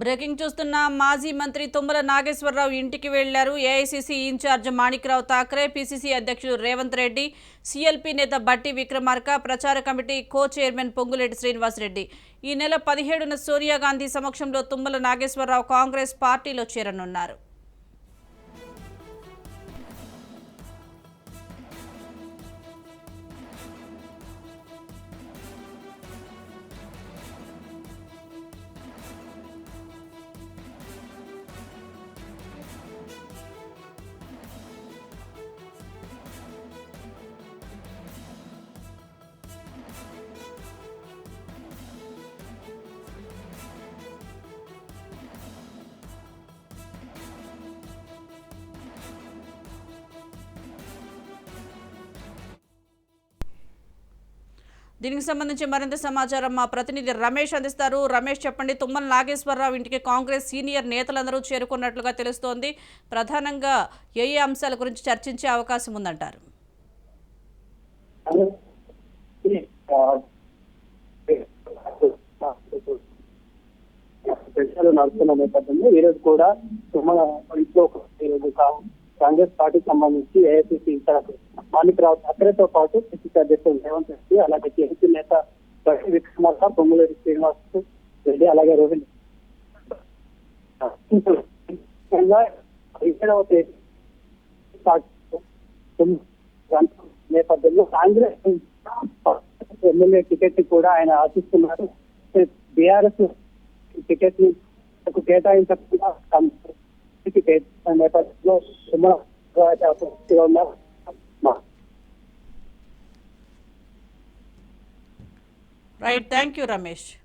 Breaking చూస్తున్న మాజీ మంత్రి తుమ్మల నాగేశ్వరరావు ఇంటికి వెళ్ళారు. AICC in charge Manikrao Thakre PCC అధ్యక్షుడు రేవంత్ రెడ్డి సీఎల్పీ నేత బట్టి విక్రమార్క ప్రచార committee co chairman Ponguleti Srinivasareddy. ఈ నెల పదిహేడున సోనియా గాంధీ సమక్షంలో తుమ్మల నాగేశ్వరరావు కాంగ్రెస్ పార్టీలో చేరనున్నారు. దీనికి సంబంధించి మరింత సమాచారం మా ప్రతినిధి రమేష్ అందిస్తారు. రమేష్ చెప్పండి తుమ్మల నాగేశ్వరరావు ఇంటికి కాంగ్రెస్ సీనియర్ నేతలందరూ చేరుకున్నట్లుగా తెలుస్తోంది. ప్రధానంగా ఏ ఏ అంశాల గురించి చర్చించే అవకాశం ఉందంటారు? చర్చలు నడుస్తున్న నేపథ్యంలో కూడా ఇంట్లో ఈరోజు కాంగ్రెస్ పార్టీకి సంబంధించి ఏఐసిసి ఇతర మాణిక్రావు ఠాక్రేతో పాటు పిసిసి అధ్యక్షుడు రేవంత్ రెడ్డి అలాగే టీడీపీ నేత బట్టి విక్రమార్క పొంగులేరు శ్రీనివాస్ రెడ్డి అలాగే రోహిణి. ముఖ్యంగా పదిహేడవ తేదీ నేపథ్యంలో కాంగ్రెస్ ఎమ్మెల్యే టికెట్ కూడా ఆయన ఆశిస్తున్నారు. బీఆర్ఎస్ టికెట్ని కేటాయించకుండా నేపథ్యంలో సుమారు ఉన్నారు. Right. Thank you, Ramesh.